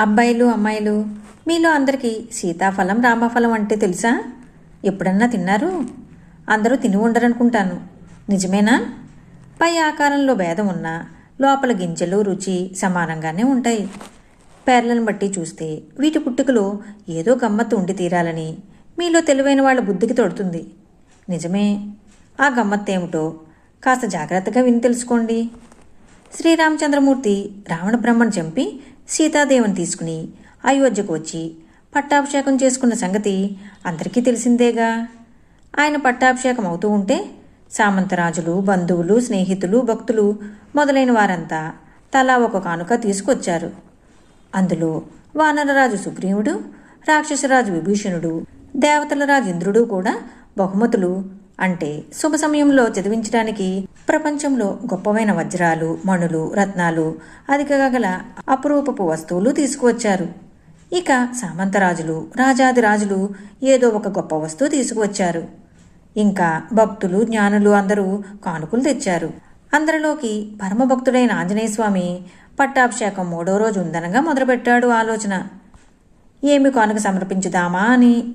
అబ్బాయిలు అమ్మాయిలు మీలో అందరికీ సీతాఫలం రామఫలం అంటే తెలుసా? ఎప్పుడన్నా తిన్నారు? అందరూ తిని ఉండరనుకుంటాను. నిజమేనా? పై ఆకారంలో భేదం ఉన్నా లోపల గింజలు రుచి సమానంగానే ఉంటాయి. పేర్లను బట్టి చూస్తే వీటి పుట్టుకలో ఏదో గమ్మత్తు ఉండి తీరాలని మీలో తెలివైన వాళ్ళ బుద్ధికి తొడుతుంది. నిజమే. ఆ గమ్మత్తు ఏమిటో కాస్త జాగ్రత్తగా విని తెలుసుకోండి. శ్రీరామచంద్రమూర్తి రావణ బ్రహ్మను చంపి సీతాదేవిని తీసుకుని అయోధ్యకు వచ్చి పట్టాభిషేకం చేసుకున్న సంగతి అందరికీ తెలిసిందేగా. ఆయన పట్టాభిషేకం అవుతూ ఉంటే సామంతరాజులు బంధువులు స్నేహితులు భక్తులు మొదలైన వారంతా తలా ఒక కానుక తీసుకొచ్చారు. అందులో వానరరాజు సుగ్రీవుడు రాక్షసరాజు విభీషణుడు దేవతల రాజు ఇంద్రుడు కూడా బహుమతులు అంటే శుభ సమయంలో చదివించడానికి ప్రపంచంలో గొప్పవైన వజ్రాలు మణులు రత్నాలు అధికగా గల అపురూపపు వస్తువులు తీసుకువచ్చారు. ఇక సామంతరాజులు రాజాది రాజులు ఏదో ఒక గొప్ప వస్తువు తీసుకువచ్చారు. ఇంకా భక్తులు జ్ఞానులు అందరూ కానుకలు తెచ్చారు. అందరిలోకి పరమభక్తుడైన ఆంజనేయ స్వామి పట్టాభిషేకం మూడో రోజు ఉందనగా మొదలుపెట్టాడు ఆలోచన. ఏమి కానుక సమర్పించుదామా అని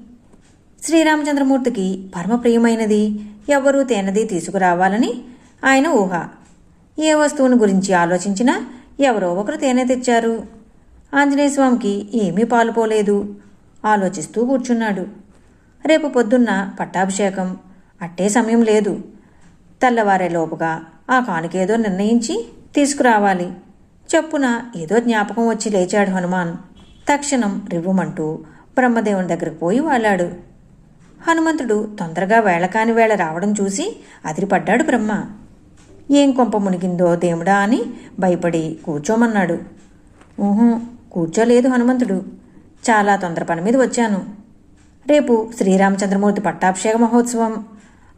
శ్రీరామచంద్రమూర్తికి పరమప్రియమైనది. ఎవ్వరూ తేనది తీసుకురావాలని ఆయన ఊహ. ఏ వస్తువుని గురించి ఆలోచించినా ఎవరో ఒకరు తేనె తెచ్చారు. ఆంజనేయస్వామికి ఏమీ పాలుపోలేదు ఆలోచిస్తూ కూర్చున్నాడు. రేపు పొద్దున్న పట్టాభిషేకం. అట్టే సమయం లేదు. తెల్లవారేలోపుగా ఆ కానుకేదో నిర్ణయించి తీసుకురావాలి. చెప్పున ఏదో జ్ఞాపకం వచ్చి లేచాడు హనుమాన్. తక్షణం రివ్వుమంటూ బ్రహ్మదేవుని దగ్గరకు పోయి వాలాడు. హనుమంతుడు తొందరగా వేళకాని వేళ రావడం చూసి అదిరిపడ్డాడు బ్రహ్మ. ఏం కొంప మునిగిందో దేవుడా అని భయపడి కూర్చోమన్నాడు. ఊహూ కూర్చోలేదు హనుమంతుడు. చాలా తొందర పని మీద వచ్చాను. రేపు శ్రీరామచంద్రమూర్తి పట్టాభిషేక మహోత్సవం.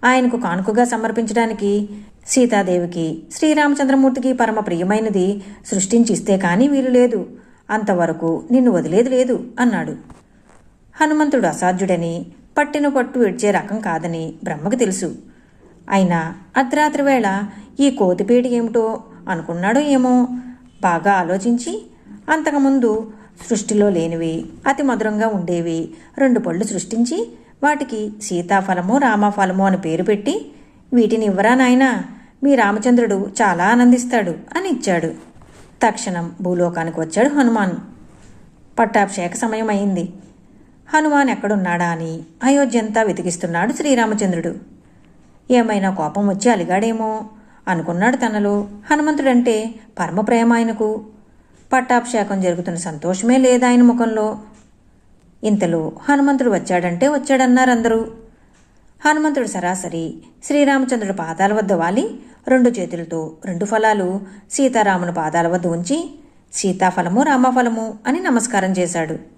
ఆయనకు కానుకగా సమర్పించడానికి సీతాదేవికి శ్రీరామచంద్రమూర్తికి పరమ ప్రియమైనది సృష్టించి ఇస్తే కానీ వీలు లేదు. అంతవరకు నిన్ను వదిలేదు లేదు అన్నాడు. హనుమంతుడు అసాధ్యుడని పట్టిన పట్టు విడిచే రకం కాదని బ్రహ్మకు తెలుసు. అయినా అర్ధరాత్రి వేళ ఈ కోతిపేడి ఏమిటో అనుకున్నాడో ఏమో? బాగా ఆలోచించి అంతకుముందు సృష్టిలో లేనివి అతి మధురంగా ఉండేవి రెండు పళ్ళు సృష్టించి వాటికి సీతాఫలము రామఫలము అని పేరు పెట్టి వీటిని ఇవ్వరా నాయనా? మీ రామచంద్రుడు చాలా ఆనందిస్తాడు అని ఇచ్చాడు. తక్షణం భూలోకానికి వచ్చాడు హనుమాన్. పట్టాభిషేక సమయం అయింది. హనుమాన్ ఎక్కడున్నాడా అని అయోధ్యంతా వెతికిస్తున్నాడు శ్రీరామచంద్రుడు. ఏమైనా కోపం వచ్చి అలిగాడేమో అనుకున్నాడు తనలో. హనుమంతుడంటే పరమ ప్రేమ ఆయనకు. పట్టాభిషేకం జరుగుతున్న సంతోషమే లేదాయన ముఖంలో. ఇంతలో హనుమంతుడు వచ్చాడంటే వచ్చాడన్నారు అందరూ హనుమంతుడు సరాసరి శ్రీరామచంద్రుడి పాదాల వద్ద వాలి రెండు చేతులతో రెండు ఫలాలు సీతారాముని పాదాల వద్ద ఉంచి సీతాఫలము రామఫలము అని నమస్కారం చేశాడు.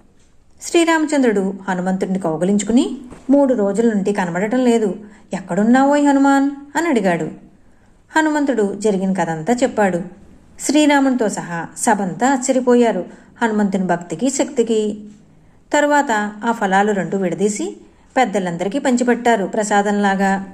శ్రీరామచంద్రుడు హనుమంతుడిని కౌగలించుకుని మూడు రోజుల నుండి కనబడటం లేదు. ఎక్కడున్నావోయ్ హనుమాన్? అని అడిగాడు. హనుమంతుడు జరిగిన కథంతా చెప్పాడు. శ్రీరామునితో సహా సభంతా ఆశ్చర్యపోయారు హనుమంతుని భక్తికి శక్తికి. తరువాత ఆ ఫలాలు రెండు విడదీసి పెద్దలందరికీ పంచిపెట్టారు ప్రసాదంలాగా.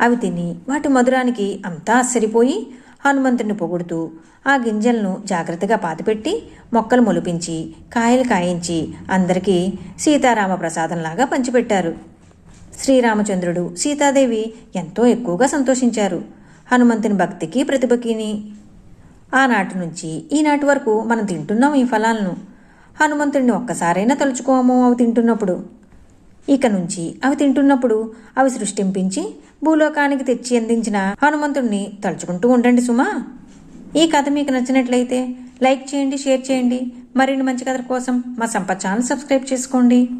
అవి తిని వాటి మధురానికి అంతా ఆశ్చర్యపోయి హనుమంతుని పొగుడుతూ ఆ గింజలను జాగ్రత్తగా పాతిపెట్టి మొక్కలు మొలిపించి కాయలు కాయించి అందరికీ సీతారామ ప్రసాదంలాగా పంచిపెట్టారు. శ్రీరామచంద్రుడు సీతాదేవి ఎంతో ఎక్కువగా సంతోషించారు. హనుమంతుని భక్తికి ప్రతిభకిని. ఆనాటి నుంచి ఈనాటి వరకు మనం తింటున్నాం ఈ ఫలాలను. హనుమంతుడిని ఒక్కసారైనా తలుచుకోము అవి తింటున్నప్పుడు. ఇక నుంచి అవి తింటున్నప్పుడు అవి సృష్టింపించి భూలోకానికి తెచ్చి అందించిన హనుమంతుడిని తలుచుకుంటూ ఉండండి సుమా. ఈ కథ మీకు నచ్చినట్లయితే లైక్ చేయండి షేర్ చేయండి. మరిన్ని మంచి కథల కోసం మా సంపత్ ఛానల్ సబ్స్క్రైబ్ చేసుకోండి.